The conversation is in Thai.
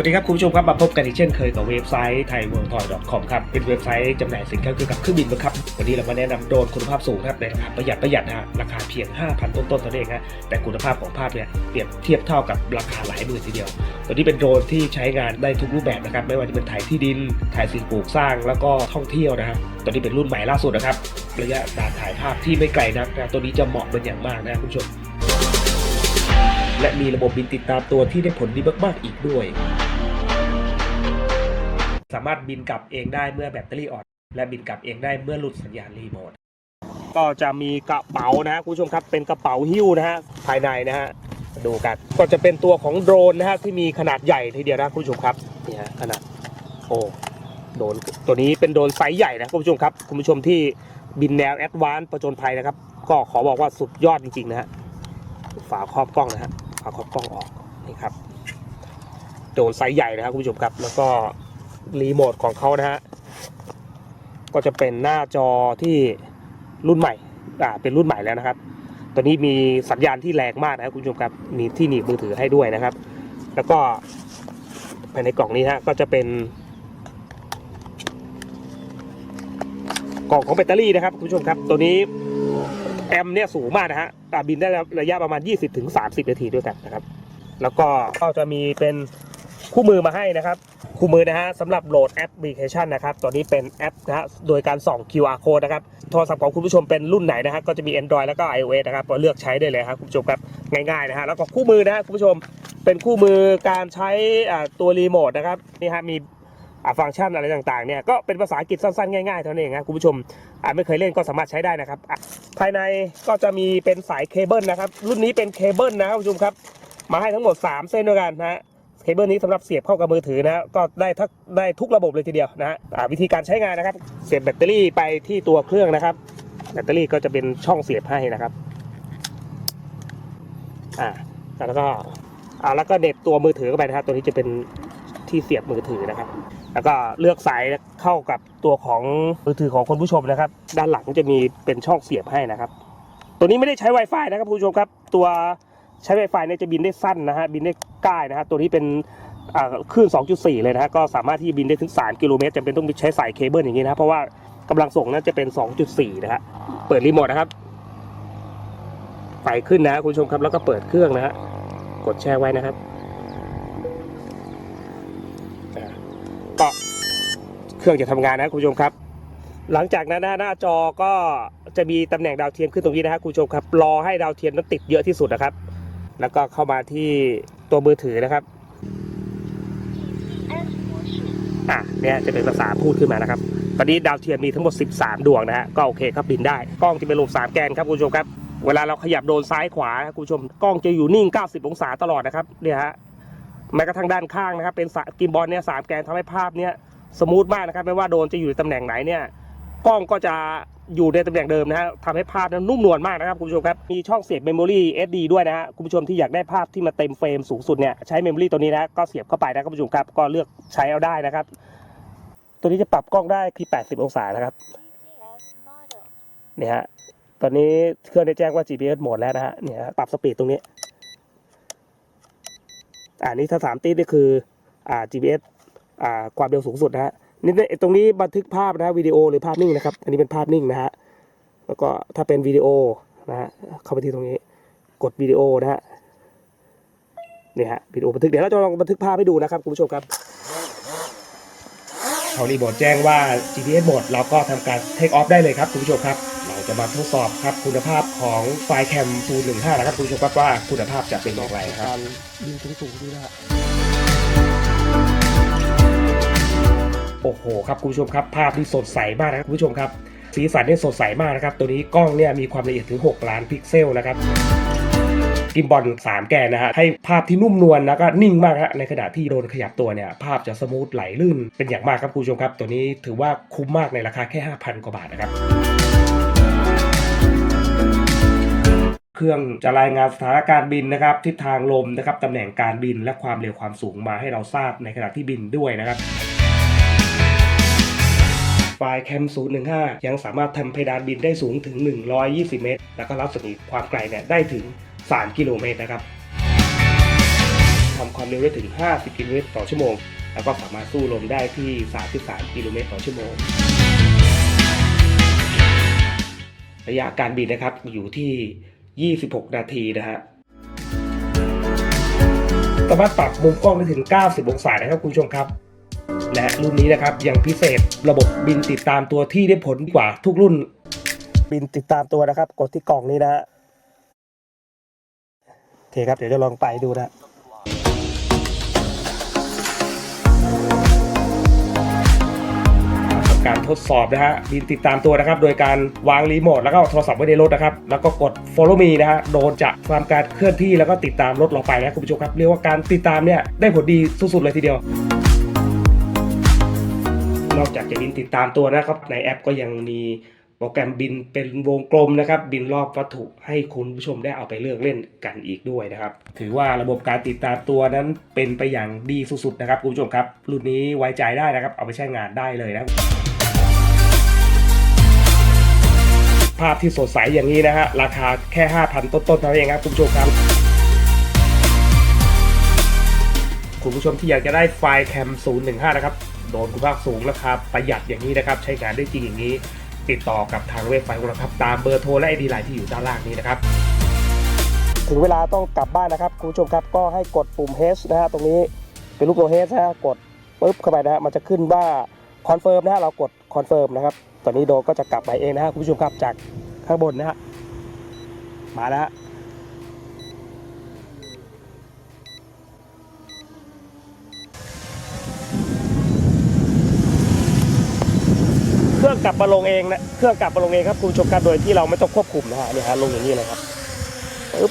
วัสดีครับคุณผู้ชมครับมาพบกันอีกเช่นเคยกับเว็บไซต์ thaiworldtoy.com ครับเป็นเว็บไซต์จำหน่ายสินค้าเกี่ยวกับเครื่องบินนะครับวันนี้เรามาแนะนำโดรนคุณภาพสูงนะครับในราคาประหยัดประหยัดนะฮะราคาเพียง 5,000 ต้นๆเท่านั้นเองฮะแต่คุณภาพของภาพเนี่ยเปรียบเทียบเท่ากับราคาหลายหมื่นทีเดียวตัวนี้เป็นโดรนที่ใช้งานได้ทุกรูปแบบนะครับไม่ว่าจะเป็นถ่ายที่ดินถ่ายสิ่งปลูกสร้างแล้วก็ท่องเที่ยวนะครับตัวนี้เป็นรุ่นใหม่ล่าสุดนะครับระยะการถ่ายภาพที่ไม่ไกลนักนะตัวนี้จะเหมาะเป็นอย่างมากนะคุณผู้ชมและมีระบบบินติดตามตัวที่ได้ผลดีมาก ๆ อีกด้วย สามารถบินกลับเองได้เมื่อแบตเตอรี่อ่อน และบินกลับเองได้เมื่อหลุดสัญญาณรีโมทก็จะมีกระเป๋านะฮะคุณผู้ชมครับเป็นกระเป๋าหิ้วนะฮะภายในนะฮะดูกันก็จะเป็นตัวของโดรนนะฮะที่มีขนาดใหญ่ทีเดียวนะคุณผู้ชมครับนี่ฮะขนาดโอ้โดรนตัวนี้เป็นโดรนไซส์ใหญ่นะคุณผู้ชมครับคุณผู้ชมที่บินแนวแอดวานซ์ประจนภัยนะครับ ก็ขอบอกว่าสุดยอดจริงๆนะฮะฝาครอบกล้องนะฮะฝาครอบกล้องออกนี่ครับโดรนไซส์ใหญ่นะครับคุณผู้ชมครับ แล้วก็ รีโมทของเขานะฮะ ก็จะเป็นหน้าจอที่รุ่นใหม่ อ่า เป็นรุ่นใหม่แล้วนะครับ ตัวนี้มีสัญญาณที่แรงมากนะครับคุณผู้ชมครับ มีที่หนีบมือถือให้ด้วยนะครับ แล้วก็ภายในกล่องนี้ฮะ ก็จะเป็น กล่องของแบตเตอรี่นะครับคุณผู้ชมครับ ตัวนี้แอมเนี่ยสูงมากนะฮะบินได้ระยะประมาณ 20-30 นาทีด้วยกันนะครับ แล้วก็ก็จะมีเป็นคู่มือมาให้นะครับ คู่มือนะฮะสำหรับโหลดแอปพลิเคชันนะครับตัวนี้เป็นแอปนะฮะโดยการส่อง QR code นะครับโทรศัพท์ของคุณผู้ชมเป็นรุ่นไหนนะฮะก็จะมี Android แล้วก็ iOS นะครับก็เลือกใช้ได้เลยครับคุณผู้ชมครับง่ายๆนะฮะแล้วก็คู่มือนะฮะคุณผู้ชมเป็นคู่มือการใช้ตัวรีโมทนะครับนี่ฮะมีฟังก์ชันอะไรต่างๆเนี่ยก็เป็นภาษาอังกฤษสั้นๆ ง่ายๆเท่านั้นเองครับคุณผู้ชมอ่าไม่เคยเล่นก็สามารถใช้ได้นะครับภายในก็จะมีเป็นสายเคเบิลนะครับรุ่นนี้เป็นเคเบิลนะครับคุณผู้ชมครับมาให้ทั้งหมด 3 เส้นด้วยกันนะฮะ เคเบิลนี้สำหรับเสียบเข้ากับมือถือนะก็ได้ทักได้ทุกระบบเลยทีเดียวนะฮะวิธีการใช้งานนะครับ เสียบแบตเตอรี่ไปที่ตัวเครื่องนะครับ แบตเตอรี่ก็จะเป็นช่องเสียบให้นะครับอ่าแล้วก็อ่าแล้วก็เน็บตัวมือถือเข้าไปนะครับ ตัวนี้จะเป็นที่เสียบมือถือนะครับ แล้วก็เลือกสายเข้ากับตัวของมือถือของคนผู้ชมนะครับ ด้านหลังจะมีเป็นช่องเสียบให้นะครับ ตัวนี้ไม่ได้ใช้ Wi-Fi นะครับคุณผู้ชมครับ ตัว ใช้ Wi-Fi เนี่ยจะบินได้สั้นนะฮะบินได้ใกล้นะฮะตัวนี้เป็นคลื่น 2.4 เลยนะฮะก็สามารถที่บินได้ถึง 3 กิโลเมตรจำเป็นต้องใช้สายเคเบิลอย่างนี้นะเพราะว่ากำลังส่งนั้นจะเป็น 2.4 นะฮะเปิดรีโมทนะครับไฟขึ้นนะคุณผู้ชมครับแล้วก็เปิดเครื่องนะฮะกดแช่ไว้นะครับก็เครื่องจะทำงานนะคุณผู้ชมครับ หลังจากนั้นหน้าจอก็จะมีตำแหน่งดาวเทียมขึ้นตรงนี้นะครับคุณผู้ชมครับ รอให้ดาวเทียมนั้นติดเยอะที่สุดนะครับ แล้วก็เข้ามาที่ตัวมือถือนะครับอะเนี่ยจะเป็นภาษาพูดขึ้นมานะครับ ตอนนี้ดาวเทียมมีทั้งหมด 13 ดวงนะฮะก็โอเคครับบินได้ กล้องจะเป็นรูปสามแกนครับคุณผู้ชมครับ เวลาเราขยับโดนซ้ายขวาครับคุณผู้ชมกล้องจะอยู่นิ่ง 90 องศาตลอดนะครับเนี่ยฮะแม้กระทั่งด้านข้างนะครับ เป็นกิมบอลเนี่ยสามแกนทำให้ภาพเนี่ยสมูทมากนะครับ ไม่ว่าโดนจะอยู่ในตำแหน่งไหนเนี่ย กล้องก็จะ อยู่ในตำแหน่งเดิมนะฮะทำให้ภาพนั้นนุ่มนวลมากนะครับคุณผู้ชมครับ มีช่องเสียบเมมโมรี่ SD ด้วยนะฮะคุณผู้ชมที่อยากได้ภาพที่มาเต็มเฟรมสูงสุดเนี่ยใช้เมมโมรี่ตัวนี้นะก็เสียบเข้าไปนะคุณผู้ชมครับก็เลือกใช้เอาได้นะครับ ตัวนี้จะปรับกล้องได้ที่ 80 องศานะครับเนี่ยฮะตอนนี้เครื่องได้แจ้งว่า GPS หมดแล้วนะฮะเนี่ยฮะปรับสปีดตรงนี้อ่านี่ถ้าสามตีนี่คืออ่า GPS อ่าความเร็วสูงสุดนะฮะ นี่เนี่ยตรงนี้บันทึกภาพนะฮะวิดีโอหรือภาพนิ่งนะครับ อันนี้เป็นภาพนิ่งนะฮะแล้วก็ถ้าเป็นวิดีโอนะฮะเข้าไปที่ตรงนี้ กดวิดีโอนะฮะนี่ฮะวิดีโอบันทึกเดี๋ยวเราจะลองบันทึกภาพให้ดูนะครับคุณผู้ชมครับเขารีโมทแจ้งว่า GPS หมดเราก็ทำการเทคออฟได้เลยครับคุณผู้ชมครับ เราจะมาทดสอบครับคุณภาพของไฟล์แคม015นะครับคุณผู้ชมครับว่าคุณภาพจะเป็นอย่างไรครับยิงถึงสูงดีนะ โอ้โหครับคุณผู้ชมครับภาพที่สดใสมากนะครับคุณผู้ชมครับสีสันนี่สดใสมากนะครับ ตัวนี้กล้องเนี่ยมีความละเอียดถึง 6 ล้านพิกเซลนะครับกิมบอล3 แกนนะฮะให้ภาพที่นุ่มนวลแล้วก็นิ่งมากฮะในขณะที่โดนขยับตัวเนี่ย ภาพจะสมูทไหลลื่นเป็นอย่างมากครับคุณผู้ชมครับ ตัวนี้ถือว่าคุ้มมากในราคาแค่ 5,000 กว่าบาทนะครับเครื่องจะรายงานสถานการณ์บินนะครับทิศทางลมนะครับตำแหน่งการบินและความเร็วความสูงมาให้เราทราบในขณะที่บินด้วยนะครับ ไฟล์แคม015 ยังสามารถทำเพดานบินได้สูงถึง 120 เมตร แล้วก็รัศมีความไกลเนี่ยได้ถึง 3 กิโลเมตรนะครับทำความเร็วได้ถึง 50 กิโลเมตรต่อชั่วโมง แล้วก็สามารถสู้ลมได้ที่ 33 กิโลเมตรต่อชั่วโมง ระยะการบินนะครับอยู่ที่ 26 นาทีนะฮะสามารถปรับมุมกล้องได้ถึง 90 องศานะครับคุณผู้ชมครับ และรุ่นนี้นะครับยังพิเศษระบบบินติดตามตัวที่ได้ผลกว่าทุกรุ่น บินติดตามตัวนะครับ กดที่กล่องนี้นะฮะโอเคครับเดี๋ยวจะลองไปดูนะทำการทดสอบนะฮะบินติดตามตัวนะครับ โดยการวางรีโมทแล้วก็เอาโทรศัพท์ไว้ในรถนะครับ แล้วก็กด follow me นะฮะโดนจะทำการเคลื่อนที่แล้วก็ติดตามรถเราไปนะคุณผู้ชมครับ เรียกว่าการติดตามเนี่ยได้ผลดีสุดๆเลยทีเดียว นอกจากจะบินติดตามตัวนะครับ ในแอปก็ยังมีโปรแกรมบินเป็นวงกลมนะครับ บินรอบวัตถุให้คุณผู้ชมได้เอาไปเลือกเล่นกันอีกด้วยนะครับ ถือว่าระบบการติดตามตัวนั้นเป็นไปอย่างดีสุดๆนะครับคุณผู้ชมครับ รุ่นนี้ไว้ใจได้นะครับ เอาไปใช้งานได้เลยนะภาพที่สดใสอย่างนี้นะฮะราคาแค่ 5,000 ต้นๆเท่านั้นเองครับคุณผู้ชมครับ คุณผู้ชมที่อยากจะได้ไฟล์แคม015 นะครับ โดนคุณภาพสูงราคาประหยัดอย่างนี้นะครับ ใช้งานได้จริงอย่างนี้ ติดต่อกับทางเว็บไซต์ของเราครับตามเบอร์โทรและไอดีไลน์ที่อยู่ด้านล่างนี้นะครับถึงเวลาต้องกลับบ้านนะครับคุณผู้ชมครับก็ให้กดปุ่ม H นะฮะตรงนี้เป็นรูปตัว H นะฮะกดปุ๊บเข้าไปนะฮะมันจะขึ้นว่าคอนเฟิร์มนะฮะเรากดคอนเฟิร์มนะครับตอนนี้โดก็จะกลับไปเองนะฮะคุณผู้ชมครับจากข้างบนนะฮะมาแล้วฮะ เครื่อง กลับมาลงเองนะเครื่องกลับมาลงเองครับคุณผู้ชมครับโดยที่เราไม่ต้องควบคุมนะฮะนี่ฮะลงอย่างนี้เลยครับปึ๊บ